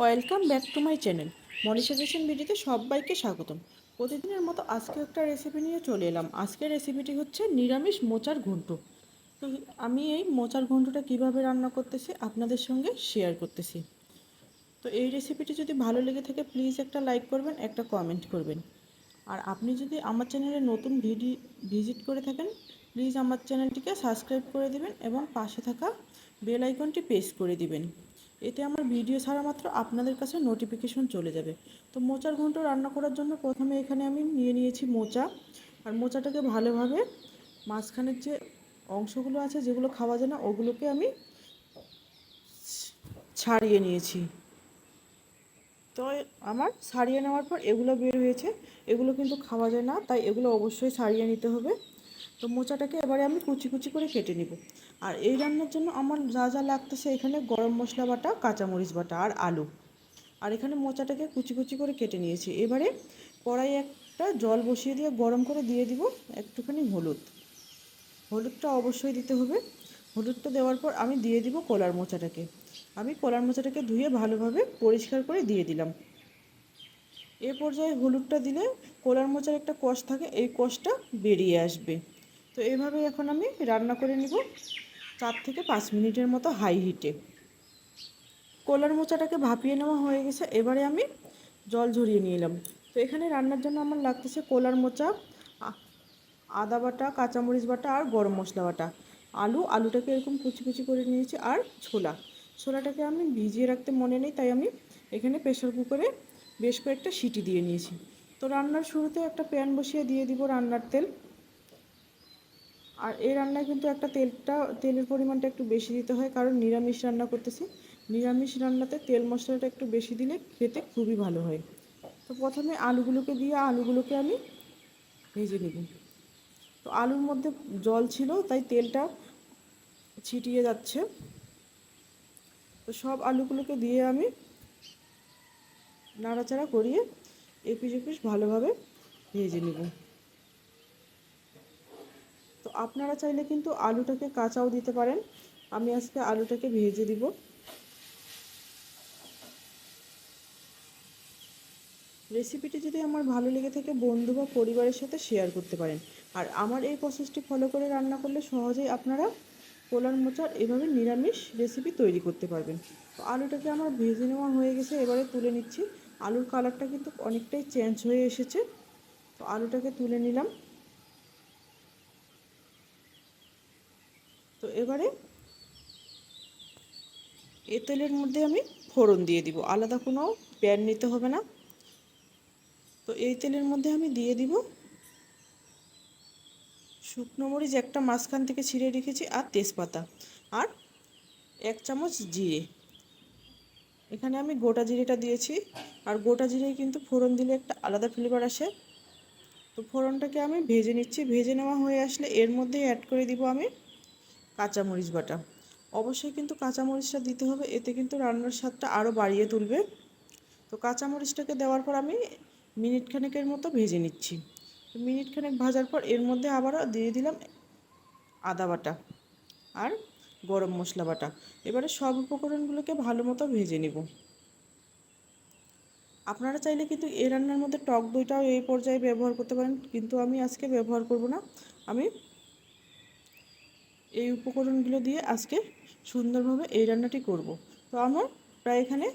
Welcome back to my channel. Manisha kitchen ভিডিওতে সবাইকে স্বাগতম। প্রতিদিনের মতো আজকে একটা রেসিপি নিয়ে চলে এলাম। আজকের রেসিপিটি হচ্ছে নিরামিষ মোচার ঘন্ট। তো আমি এই মোচার ঘন্টটা কীভাবে রান্না করতেছি আপনাদের সঙ্গে শেয়ার করতেছি। তো এই রেসিপিটি যদি ভালো লেগে থাকে প্লিজ একটা লাইক করবেন, একটা কমেন্ট করবেন। আর আপনি যদি আমার চ্যানেলে নতুন ভিডিও ভিজিট করে থাকেন প্লিজ আমার চ্যানেলটিকে সাবস্ক্রাইব করে দিবেন এবং পাশে থাকা বেল আইকনটি প্রেস করে দিবেন। এতে আমার ভিডিও ছাড়া মাত্র আপনাদের কাছে নোটিফিকেশন চলে যাবে। তো মোচার ঘন্ট রান্না করার জন্য প্রথমে এখানে আমি নিয়ে নিয়েছি মোচা। আর মোচাটাকে ভালোভাবে মাঝখানের যে অংশগুলো আছে, যেগুলো খাওয়া যায় না, ওগুলোকে আমি ছাড়িয়ে নিয়েছি। তো আমার ছাড়িয়ে নেওয়ার পর এগুলো বের হয়েছে। এগুলো কিন্তু খাওয়া যায় না, তাই এগুলো অবশ্যই ছাড়িয়ে নিতে হবে। তো মোচাটাকে এবারে আমি কুচি কুচি করে কেটে নিব। আর এই রান্নার জন্য আমার যা যা লাগতেছে এখানে গরম মশলা বাটা, কাঁচামরিচ বাটা আর আলু। আর এখানে মোচাটাকে কুচি কুচি করে কেটে নিয়েছি। এবারে কড়াই একটা জল বসিয়ে দিয়ে গরম করে দিয়ে দিব একটুখানি হলুদ। হলুদটা অবশ্যই দিতে হবে। হলুদটা দেওয়ার পর আমি দিয়ে দিব কলার মোচাটাকে। আমি কলার মোচাটাকে ধুয়ে ভালোভাবে পরিষ্কার করে দিয়ে দিলাম। এ পর্যায়ে হলুদটা দিলে কলার মোচার একটা কষ থাকে, এই কষটা বেরিয়ে আসবে। তো এইভাবে এখন আমি রান্না করে নিব চার থেকে পাঁচ মিনিটের মতো হাই হিটে। কলার মোচাটাকে ভাপিয়ে নেওয়া হয়ে গেছে, এবারে আমি জল ঝরিয়ে নিয়ে এলাম। তো এখানে রান্নার জন্য আমার লাগতেছে কলার মোচা, আদা বাটা, কাঁচামরিচ বাটা আর গরম মশলা বাটা। আলু, আলুটাকে এরকম কুচি কুচি করে নিয়েছি আর ছোলা। ছোলাটাকে আমি ভিজিয়ে রাখতে মনে নেই, তাই আমি এখানে প্রেশার কুকারে বেশ কয়েকটা সিটি দিয়ে নিয়েছি। তো রান্নার শুরুতে একটা প্যান বসিয়ে দিয়ে দিব রান্নার তেল। আর এই রান্নায় কিন্তু একটা তেলটা, তেলের পরিমাণটা একটু বেশি দিতে হয়, কারণ নিরামিষ রান্না করতেছি। নিরামিষ রান্নাতে তেল মশলাটা একটু বেশি দিলে খেতে খুবই ভালো হয়। তো প্রথমে আলুগুলোকে দিয়ে আলুগুলোকে আমি ভেজে নেব। তো আলুর মধ্যে জল ছিল, তাই তেলটা ছিটিয়ে যাচ্ছে। তো সব আলুগুলোকে দিয়ে আমি নাড়াচাড়া করিয়ে এপিস ভালোভাবে ভেজে নেব। আপনারা চাইলে কিন্তু আলুটাকে কাঁচাও দিতে পারেন। আমি আজকে আলুটাকে ভেজে দিব। রেসিপিটি যদি আমার ভালো লেগে থাকে, বন্ধু বা পরিবারের সাথে শেয়ার করতে পারেন। আর আমার এই প্রসেসটি ফলো করে রান্না করলে সহজেই আপনারা পোলার মোচার এভাবে নিরামিষ রেসিপি তৈরি করতে পারবেন। তো আলুটাকে আমার ভেজে নেওয়া হয়ে গেছে, এবারে তুলে নিচ্ছি। আলুর কালারটা কিন্তু অনেকটাই চেঞ্জ হয়ে এসেছে। তো আলুটাকে তুলে নিলাম। এবারে এ তেলের মধ্যে আমি ফোড়ন দিয়ে দিব। আলাদা কোনো প্যান নিতে হবে না। তো এই তেলের মধ্যে আমি দিয়ে দিব শুকনো মরিচ, একটা মাঝখান থেকে ছিঁড়ে রেখেছি, আর তেজপাতা, আর এক চামচ জিরে। এখানে আমি গোটা জিরেটা দিয়েছি, আর গোটা জিরে কিন্তু ফোড়ন দিলে একটা আলাদা ফ্লেভার আসে। তো ফোড়নটাকে আমি ভেজে নিচ্ছি। ভেজে নেওয়া হয়ে আসলে এর মধ্যে অ্যাড করে দিব আমি কাঁচামরিচ বাটা। অবশ্যই কিন্তু কাঁচামরিচটা দিতে হবে, এতে কিন্তু রান্নার স্বাদটা আরও বাড়িয়ে তুলবে। তো কাঁচামরিচটাকে দেওয়ার পর আমি মিনিট খানেকের মতো ভেজে নিচ্ছি। মিনিট খানেক ভাজার পর এর মধ্যে আবারও দিয়ে দিলাম আদা বাটা আর গরম মশলা বাটা। এবারে সব উপকরণগুলোকে ভালো মতো ভেজে নেব। আপনারা চাইলে কিন্তু এ রান্নার মধ্যে টক দইটাও এই পর্যায়ে ব্যবহার করতে পারেন, কিন্তু আমি আজকে ব্যবহার করব না। আমি এই উপকরণগুলো দিয়ে আজকে সুন্দরভাবে এই রান্নাটি করব। তো আমার প্রায় এখানে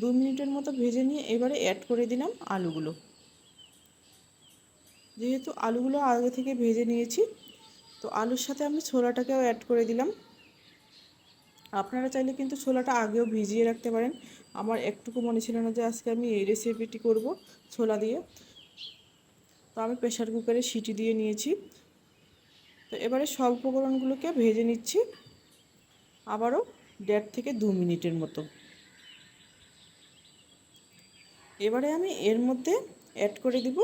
দু মিনিটের মতো ভেজে নিয়ে এবারে অ্যাড করে দিলাম আলুগুলো। যেহেতু আলুগুলো আগে থেকে ভেজে নিয়েছি, তো আলুর সাথে আমি ছোলাটাকেও অ্যাড করে দিলাম। আপনারা চাইলে কিন্তু ছোলাটা আগেও ভিজিয়ে রাখতে পারেন। আমার একটুকু মনে ছিল না যে আজকে আমি এই রেসিপিটি করব ছোলা দিয়ে। তো আমি প্রেশার কুকারে সিটি দিয়ে নিয়েছি। তো এবারে সব উপকরণগুলোকে ভেজে নিচ্ছি। আবারও দেড় থেকে দু মিনিটের মতো। এবারে আমি এর মধ্যে অ্যাড করে দিব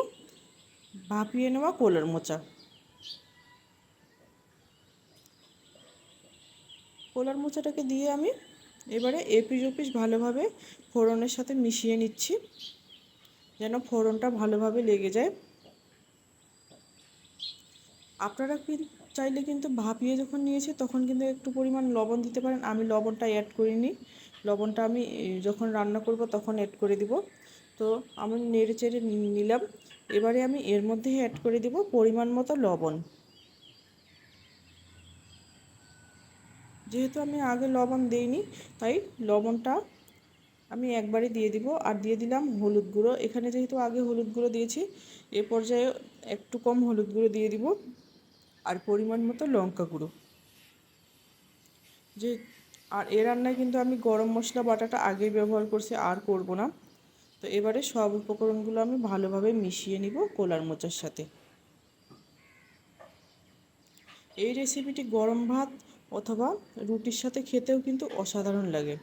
ভাপিয়ে নেওয়া কোলার মোচা। কোলার মোচাটাকে দিয়ে আমি এবারে এপিস ওপিস ভালোভাবে ফোড়নের সাথে মিশিয়ে নিচ্ছি, যেন ফোড়নটা ভালোভাবে লেগে যায়। আপনারা কি চাইলে কিন্তু ভাপিয়ে যখন নিয়েছি তখন কিন্তু একটু পরিমাণ লবণ দিতে পারেন। আমি লবণটা অ্যাড করিনি। লবণটা আমি যখন রান্না করব তখন অ্যাড করে দিব। তো আমি নেড়ে চেড়ে নিলাম। এবারে আমি এর মধ্যে অ্যাড করে দিব পরিমাণ মতো লবণ। যেহেতু আমি আগে লবণ দেইনি, তাই লবণটা আমি একবারে দিয়ে দিব। আর দিয়ে দিলাম হলুদ গুঁড়ো। এখানে যেহেতু আগে হলুদ গুঁড়ো দিয়েছি, এ পর্যায়ে একটু কম হলুদ গুঁড়ো দিয়ে দিব। আর পরিমাণ মতো লঙ্কা গুঁড়ো। যে, আর এ রান্নায় কিন্তু আমি গরম মশলা বাটাটা আগেই ব্যবহার করছি, আর করব না। তো এবারে সব উপকরণগুলো আমি ভালোভাবে মিশিয়ে নিব কোলার মোচার সাথে। এই রেসিপিটি গরম ভাত অথবা রুটির সাথে খেতেও কিন্তু অসাধারণ লাগে।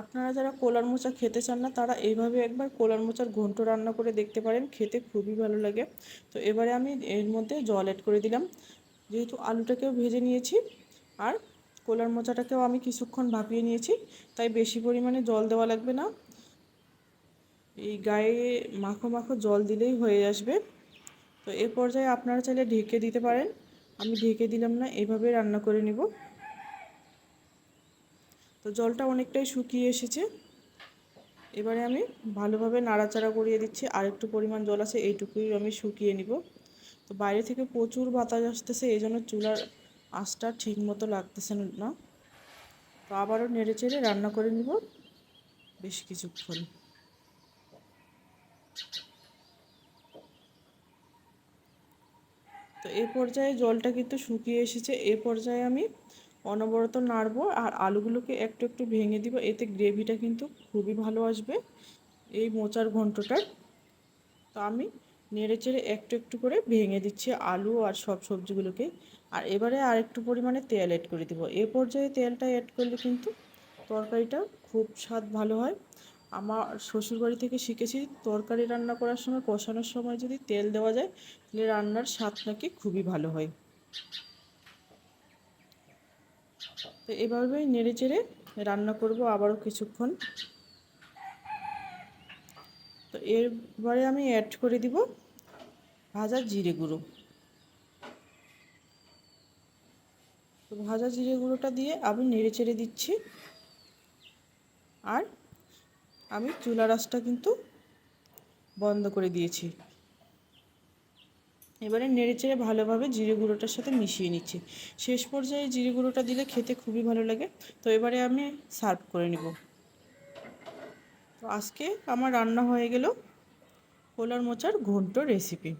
আপনারা যারা কোলার মোচা খেতে চান না, তারা এইভাবে একবার কোলার মোচার ঘন্ট রান্না করে দেখতে পারেন, খেতে খুবই ভালো লাগে। তো এবারে আমি এর মধ্যে জল অ্যাড করে দিলাম। যেহেতু আলুটাকেও ভেজে নিয়েছি, আর কোলার মোচাটাকেও আমি কিছুক্ষণ ভাপিয়ে নিয়েছি, তাই বেশি পরিমাণে জল দেওয়া লাগবে না। এই গায়ে মাখো মাখো জল দিলেই হয়ে আসবে। তো এ পর্যায়ে আপনারা চাইলে ঢেকে দিতে পারেন। আমি ঢেকে দিলাম না, এভাবে রান্না করে নিব। তো জলটা অনেকটাই শুকিয়ে এসেছে। এবারে আমি ভালোভাবে নাড়াচাড়া করিয়ে দিচ্ছি। আর একটু পরিমাণ জল আছে, এইটুকুই আমি শুকিয়ে নিব। তো বাইরে থেকে প্রচুর বাতাস আসতেছে এই জন্য চুলার আঁচটা ঠিক মতো লাগতেছে না। তো আবারও নেড়ে চেড়ে রান্না করে নিব বেশ কিছুক্ষণ। তো এ পর্যায়ে জলটা কিন্তু শুকিয়ে এসেছে। এ পর্যায়ে আমি অনবরত নাড়বো আর আলুগুলোকে একটু একটু ভেঙে দিব, এতে গ্রেভিটা কিন্তু খুবই ভালো আসবে। এই মোচার ঘন্টটার। তো আমি নেড়ে চেড়ে একটু একটু করে ভেঙে দিচ্ছি আলু আর সব সবজিগুলোকে। আর এবারে আর একটু পরিমাণে তেল অ্যাড করে দিব। এ পর্যায়ে তেলটা অ্যাড করলে কিন্তু তরকারিটা খুব স্বাদ ভালো হয়। আমার শ্বশুরবাড়ি থেকে শিখেছি, তরকারি রান্না করার সময়, কষানোর সময় যদি তেল দেওয়া যায়, তাহলে রান্নার স্বাদ নাকি খুবই ভালো হয়। তো এভাবেই নেড়ে চেড়ে রান্না করব আবারও কিছুক্ষণ। তো এরপরে আমি অ্যাড করে দিব ভাজা জিরে গুঁড়ো। তো ভাজা জিরে গুঁড়োটা দিয়ে আমি নেড়ে চেড়ে দিচ্ছি। আর আমি চুলা রাসটা কিন্তু বন্ধ করে দিয়েছি। এবারে নেড়ে চেড়ে ভালোভাবে জিরে গুঁড়োটার সাথে মিশিয়ে নিচ্ছি। শেষ পর্যায়ে জিরে গুঁড়োটা দিলে খেতে খুবই ভালো লাগে। তো এবারে আমি সার্ভ করে নিব। তো আজকে আমার রান্না হয়ে গেল পোলার মোচার ঘন্ট রেসিপি।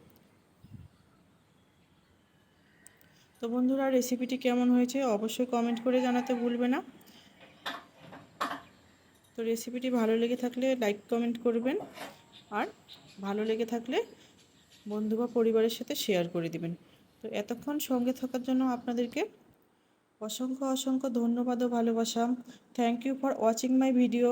তো বন্ধুরা, রেসিপিটি কেমন হয়েছে অবশ্যই কমেন্ট করে জানাতে ভুলবে না। তো রেসিপিটি ভালো লেগে থাকলে লাইক কমেন্ট করবেন। আর ভালো লেগে থাকলে বন্ধু বা পরিবারের সাথে শেয়ার করে দিবেন। তো এতক্ষণ সঙ্গে থাকার জন্য আপনাদেরকে অসংখ্য অসংখ্য ধন্যবাদ ও ভালোবাসা। Thank you for watching my video